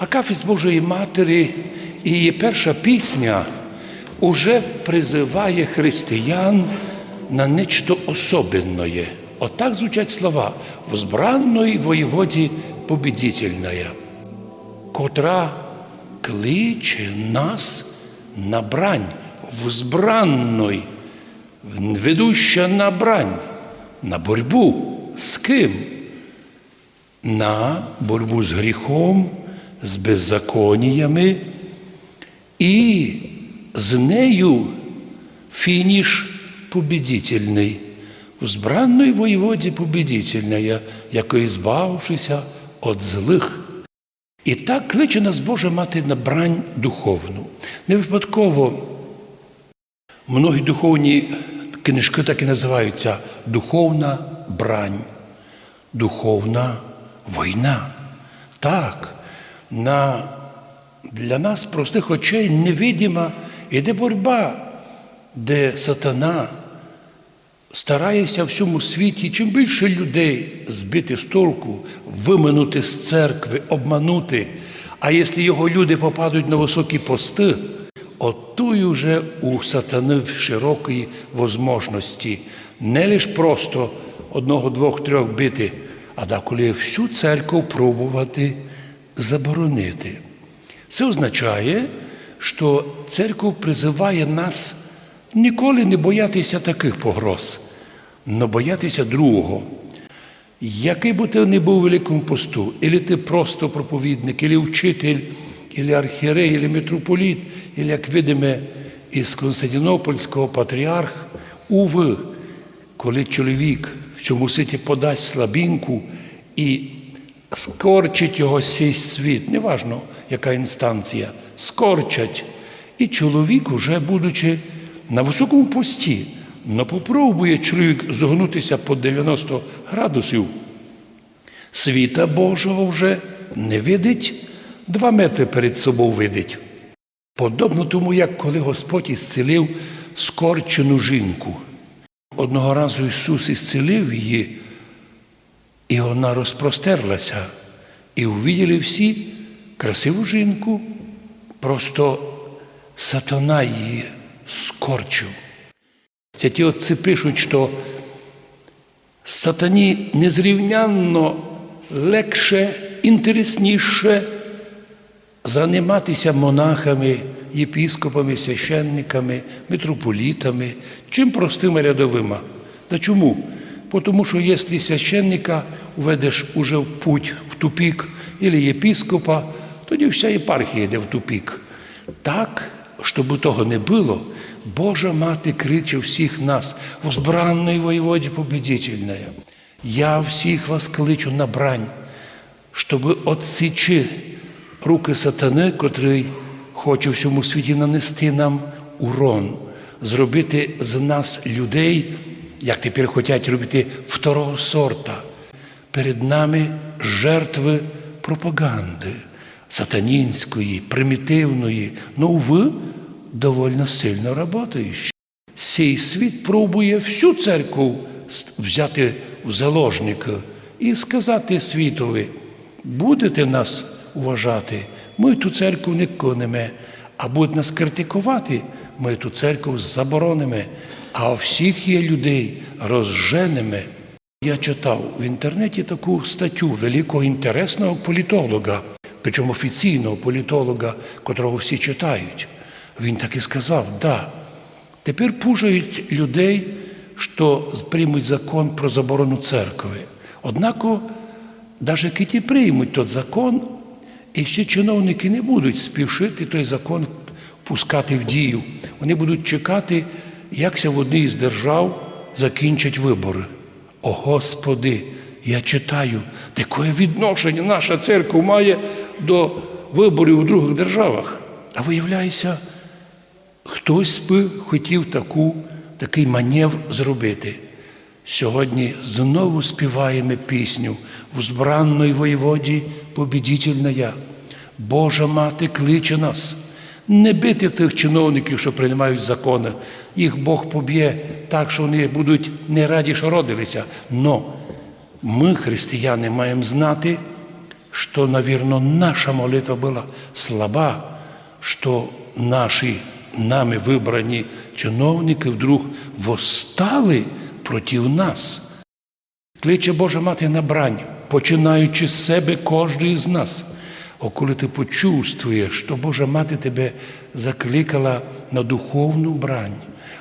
Акафіст Божої Матері і її перша пісня уже призиває християн на нечто особенное. Отак звучать слова «Возбранної воєводі победительная», котра кличе нас на брань, взбранной, ведуща на брань, на боротьбу з ким? На боротьбу з гріхом, з беззаконіями і з нею фініш победительний, у збранної воєводі победительная, якої збавшися від злих. І так кличе нас Божа мати на брань духовну. Не випадково многі духовні книжки так і називаються духовна брань, духовна війна. Так, на, для нас, простих очей, невидима. Іде боротьба, де сатана старається в всьому світі чим більше людей збити з толку, виминути з церкви, обманути. А якщо його люди попадуть на високі пости, отуй уже у сатани широкої возможності. Не лише просто одного, двох, трьох бити, а деколи всю церкву пробувати заборонити. Це означає, що церква призиває нас ніколи не боятися таких погроз, але боятися другого. Який би ти не був у великому посту, або ти просто проповідник, або вчитель, або архієрей, або митрополіт, або, як видимо, із Константинопольського патріарх, уви, коли чоловік в цьому світі подасть слабінку і скорчить його сей світ, неважно, яка інстанція, скорчать. І чоловік, уже будучи на високому пості, но попробує чоловік зогнутися по 90 градусів, світа Божого вже не видить, два метри перед собою видить. Подобно тому, як коли Господь ісцелив скорчену жінку. Одного разу Ісус ісцелив її, і вона розпростерлася, і увиділи всі красиву жінку, просто сатана її скорчив. Ті отці пишуть, що сатані незрівнянно легше, інтересніше займатися монахами, єпіскопами, священниками, митрополітами, чим простими рядовими. Та чому? Тому що якщо священника уведеш уже в путь в тупік, або єпіскопа, тоді вся єпархія йде в тупік. Так, щоб того не було, Божа мати криче всіх нас, возбранної воєводі победительная. Я всіх вас кличу на брань, щоб отсічи руки сатани, котрий хоче всьому світі нанести нам урон, зробити з нас людей, як тепер хочуть робити второго сорта. Перед нами жертви пропаганди сатанінської, примітивної, ну ви довольно сильно працюючі. Сей світ пробує всю церкву взяти в заложника і сказати світові, будете нас уважати, ми ту церкву не конемо, а будете нас критикувати, ми ту церкву заборонимо, а всіх є людей розженемо. Я читав в інтернеті таку статтю великого інтересного політолога, причому офіційного політолога, котрого всі читають. Він так і сказав, да, тепер пужають людей, що приймуть закон про заборону церкви. Однако, навіть киті приймуть той закон, і ще чиновники не будуть спішити той закон пускати в дію. Вони будуть чекати, якся в одній з держав закінчать вибори. О Господи, я читаю, яке відношення наша церква має до виборів у других державах. А виявляється, хтось би хотів таку, такий маневр зробити. Сьогодні знову співаємо пісню в збранної воєводі побідітельна я. Божа мати кличе нас. Не бити тих чиновників, що приймають закони. Їх Бог поб'є так, що вони будуть не раді, що родилися. Но ми, християни, маємо знати, что, наверное, наша молитва была слаба, что наши нами вибрані чиновники вдруг восстали проти нас. Кличе Божа Мати на брань, починаючи з себе кожен з нас. А коли ти почувствуєш, що Божа Мати тебе закликала на духовну брань,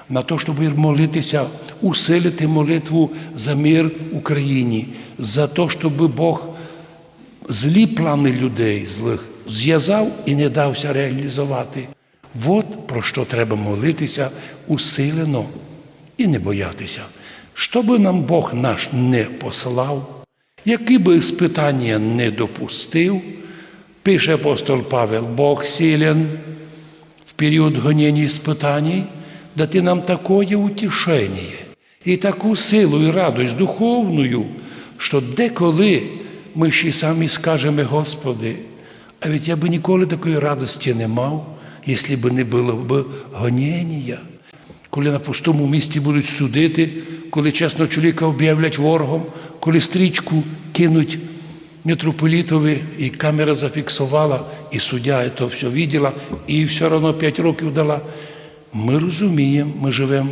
на те, щоб молитися, усилити молитву за мир Україні, за те, щоб Бог злі плани людей злих зв'язав і не дався реалізувати. От про що треба молитися усилено і не боятися. Що би нам Бог наш не послав, які би іспитання не допустив, пише апостол Павел, Бог силен в період гонення іспитаний дати нам такое утішення і таку силу і радость духовною, що деколи ми ще самі скажемо, Господи, а ведь я би ніколи такої радості не мав, якщо б не було б гонення. Коли на пустому місці будуть судити, коли чесного чоловіка об'являть ворогом, коли стрічку кинуть митрополітові, і камера зафіксувала, і суддя це все виділа, і все одно 5 років дала. Ми розуміємо, ми живемо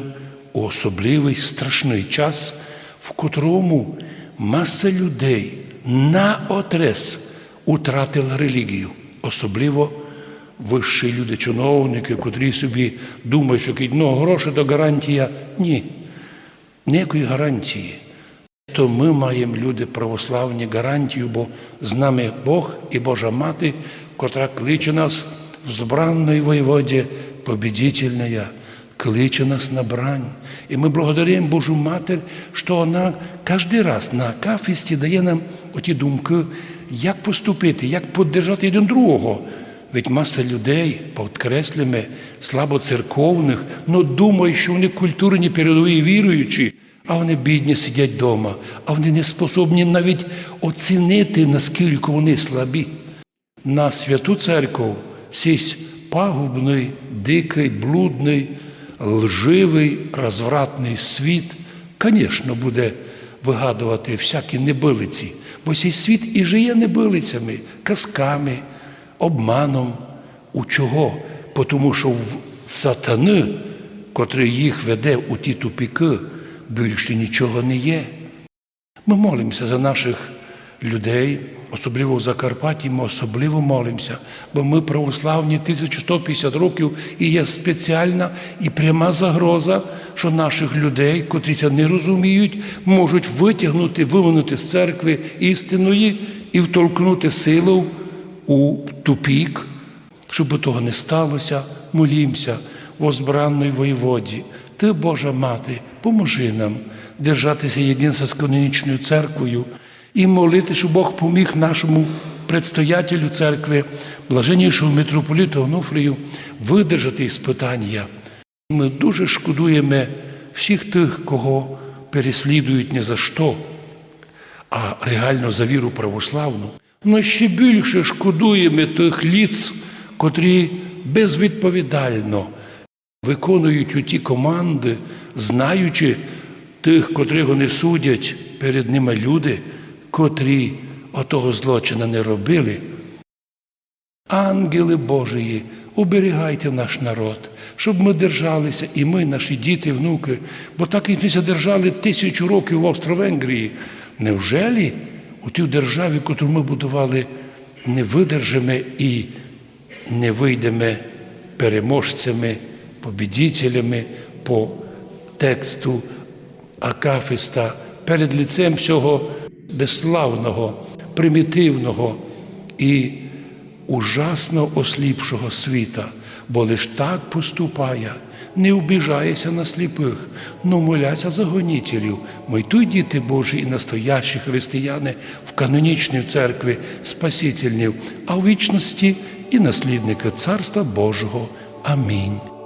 у особливий страшний час, в котрому маса людей на отрез утратила релігію, особливо вищі люди, чиновники, котрі собі думають, що кидно гроші то гарантія. Ні, ніякої гарантії. То ми маємо люди православні гарантію, бо з нами Бог і Божа Мати, котра кличе нас в збранної воєводі победительная, кличе нас на брань. І ми благодаримо Божу Матір, що вона кожен раз на кафісті дає нам оті думки, як поступити, як підтримати один другого. Ведь маса людей, підкреслюємо, слабо церковних, но думають, що вони культурні, передові віруючі, а вони бідні сидять вдома, а вони не способні навіть оцінити, наскільки вони слабі. На святу церкву сість пагубний, дикий, блудний, лживий, розвратний світ, звісно, буде вигадувати всякі небилиці, бо цей світ і жиє небилицями, казками, обманом. У чого? Тому що в сатани, котрий їх веде у ті тупіки, більше нічого не є. Ми молимося за наших людей, особливо в Закарпатті, ми особливо молимося, бо ми православні 1150 років і є спеціальна і пряма загроза, що наших людей, котрі це не розуміють, можуть витягнути, виманути з церкви істиної і втолкнути силу у тупік. Щоб того не сталося, молімося возбранної воєводі. Ти, Божа Мати, поможи нам держатися єдинства з канонічною церквою і молити, щоб Бог поміг нашому предстоятелю церкви, блаженнішому митрополіту Онуфрію, видержати іспитання. Ми дуже шкодуємо всіх тих, кого переслідують не за що, а реально за віру православну. Но ще більше шкодуємо тих ліц, котрі безвідповідально виконують у ті команди, знаючи тих, котрих вони судять перед ними люди, котрі отого злочина не робили. Ангели Божії, оберігайте наш народ, щоб ми держалися, і ми, наші діти, внуки, бо так як ми держали тисячу років в Австро-Венгрії. Невжелі у тій державі, яку ми будували, не видержимо і не вийдемо переможцями, побідітелями по тексту Акафиста перед лицем всього безславного, примітивного і ужасно осліпшого світа, бо лиш так поступає, не обіжається на сліпих, но моляться за гонітелів. Ми той діти Божі і настоящі християни в канонічній церкві Спасительнів, а в вічності і наслідники Царства Божого. Амінь.